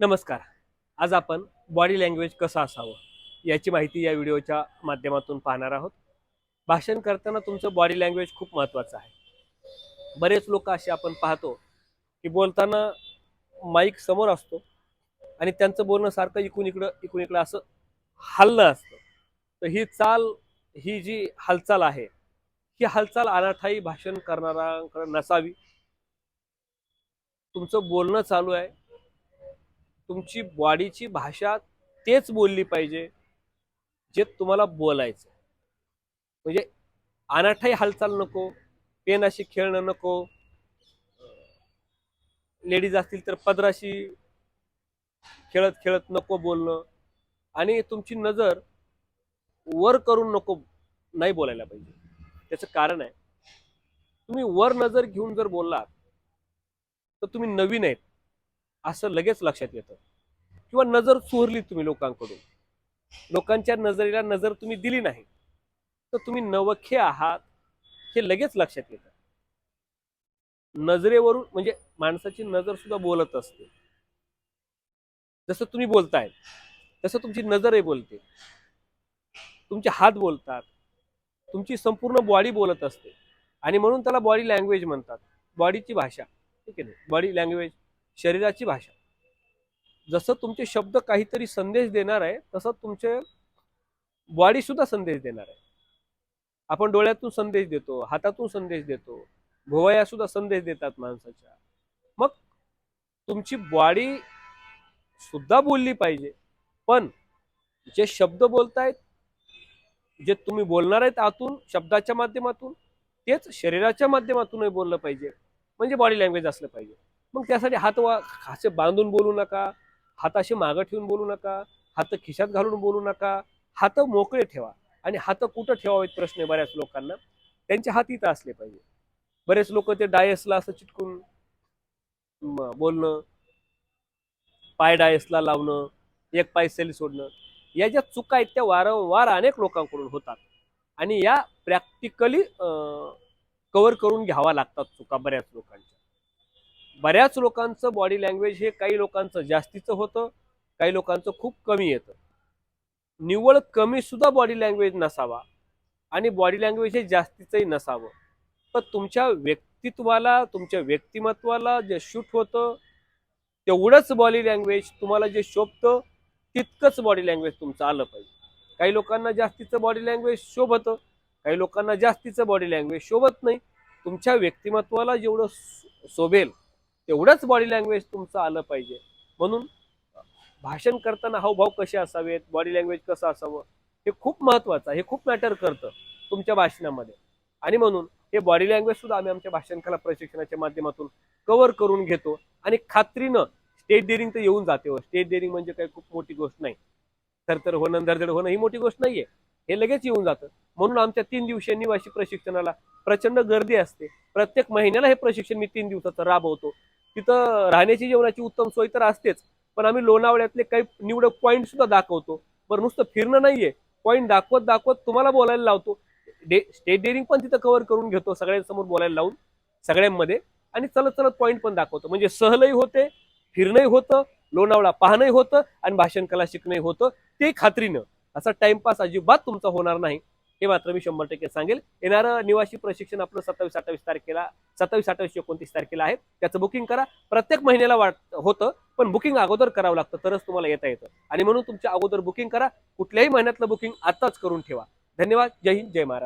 नमस्कार. आज आपण बॉडी लँग्वेज कसं असावं याची माहिती या व्हिडिओच्या माध्यमातून पाहणार आहोत. भाषण करताना तुमचं बॉडी लँग्वेज खूप महत्त्वाचं आहे. बरेच लोक असे आपण पाहतो की बोलताना माईक समोर असतो आणि त्यांचं बोलणं सारखं इकून इकडं इकून इकडं असं हललं असतं. तर ही चाल ही जी हालचाल आहे ही हालचाल अनाठाई भाषण करणारा नसावी. तुमचं बोलणं चालू आहे तुमची बॉडीची भाषा तेच बोलली पाहिजे जे तुम्हाला बोलायचं म्हणजे अनाठाई हालचाल नको पेन अशी खेळणं नको लेडीज असतील तर पदराशी खेळत खेळत नको बोलणं आणि तुमची नजर वर करून नको नाही बोलायला पाहिजे. त्याचं कारण आहे तुम्ही वर नजर घेऊन जर बोललात तर तुम्ही नवीन आहेत. असं लगेच लक्षात येतं. किंवा नजर चोरली तुम्ही लोकांकडून. लोकांच्या नजरेला नजर तुम्ही दिली नाही. तर तुम्ही नवखे आहात हे लगेच लक्षात येतं. नजरेवरून म्हणजे माणसाची नजर सुद्धा बोलत असते. जसं तुम्ही बोलताय तसं तुमची नजरही बोलते. तुमचे हात बोलतात. तुमची संपूर्ण बॉडी बोलत असते. आणि म्हणून त्याला बॉडी लँग्वेज म्हणतात. बॉडीची भाषा ठीक आहे बॉडी लँग्वेज शरीराची भाषा. जसं तुमचे शब्द काहीतरी संदेश देणार आहे तसं तुमचे बॉडी सुद्धा संदेश देणार आहे. आपण डोळ्यातून संदेश देतो हातातून संदेश देतो भोवया सुद्धा संदेश देतात माणसाच्या. मग तुमची बॉडी सुद्धा बोलली पाहिजे. पण जे शब्द बोलतायत जे तुम्ही बोलणार आहेत आतून शब्दाच्या माध्यमातून तेच शरीराच्या माध्यमातूनही बोललं पाहिजे. म्हणजे बॉडी लँग्वेज असलं पाहिजे. मग त्यासाठी हात वा असे बांधून बोलू नका हाताशी मागं ठेवून बोलू नका हात खिशात घालून बोलू नका हात मोकळे ठेवा आणि हात कुठं ठेवावेत प्रश्न आहे बऱ्याच लोकांना. त्यांचे हात इथं असले पाहिजे. बरेच लोक ते डायसला असं चिटकून बोलणं पाय डायसला लावणं एक पाय सेल सोडणं या ज्या चुका आहेत त्या वारंवार अनेक लोकांकडून होतात. आणि या प्रॅक्टिकली कव्हर करून घ्यावा लागतात चुका बऱ्याच लोकांच्या. बऱ्याच लोकांचं बॉडी लँग्वेज हे काही लोकांचं जास्तीचं होतं काही लोकांचं खूप कमी येतं. निव्वळ कमी सुद्धा बॉडी लँग्वेज नसावा आणि बॉडी लँग्वेज हे जास्तीचंही नसावं. पण तुमच्या व्यक्तित्वाला तुमच्या व्यक्तिमत्वाला जे शूट होतं तेवढंच बॉडी लँग्वेज तुम्हाला जे शोभतं तितकंच बॉडी लँग्वेज तुमचं आलं पाहिजे. काही लोकांना जास्तीचं बॉडी लँग्वेज शोभतं काही लोकांना जास्तीचं बॉडी लँग्वेज शोभत नाही. तुमच्या व्यक्तिमत्वाला जेवढं शो- शोभेल तेवढंच बॉडी लँग्वेज तुमचं आलं पाहिजे. म्हणून भाषण करताना हावभाव कसे असावेत बॉडी लँग्वेज कसं असावं हे खूप महत्वाचं आहे. हे खूप मॅटर करतं तुमच्या भाषणामध्ये. आणि म्हणून हे बॉडी लँग्वेज सुद्धा आम्ही आमच्या भाषणकला प्रशिक्षणाच्या माध्यमातून कव्हर करून घेतो. आणि खात्रीनं स्टेज डेअरिंग तर येऊन जाते हो. स्टेज डेअरिंग म्हणजे काही खूप मोठी गोष्ट नाही. थरथर होणं धडधड होणं ही मोठी गोष्ट नाहीये. हे लगेच येऊन जातं. म्हणून आमच्या तीन दिवसीय निवासी प्रशिक्षणाला प्रचंड गर्दी असते. प्रत्येक महिन्याला हे प्रशिक्षण मी तीन दिवसाचं राबवतो. तिथं राहण्याची जेवणाची उत्तम सोय तर असतेच पण आम्ही लोणावळ्यातले काही निवडक पॉईंट सुद्धा दाखवतो. बरं नुसतं फिरणं नाहीये. पॉईंट दाखवत दाखवत तुम्हाला बोलायला लावतो. डे स्टेट डेअरिंग पण तिथं कव्हर करून घेतो सगळ्यांसमोर बोलायला लावून सगळ्यांमध्ये. आणि चलत चलत पॉईंट पण दाखवतो. म्हणजे सहलही होते फिरणंही होतं लोणावळा पाहणंही होतं आणि भाषण कला शिकणंही होतं ते खात्रीनं. असा टाइमपास अजिबात तुमचा होणार नाही. हे मात्र मी शंभर टक्के सांगेल. येणारं निवासी प्रशिक्षण आपलं सत्तावीस अठ्ठावीस तारखेला सत्तावीस अठ्ठावीस एकोणतीस तारखेला आहे. त्याचं बुकिंग करा. प्रत्येक महिन्याला वाट होतं पण बुकिंग अगोदर करावं लागतं तरच तुम्हाला येता येतं. आणि म्हणून तुमच्या अगोदर बुकिंग करा. कुठल्याही महिन्यातलं बुकिंग आताच करून ठेवा. धन्यवाद. जय हिंद जय महाराष्ट्र.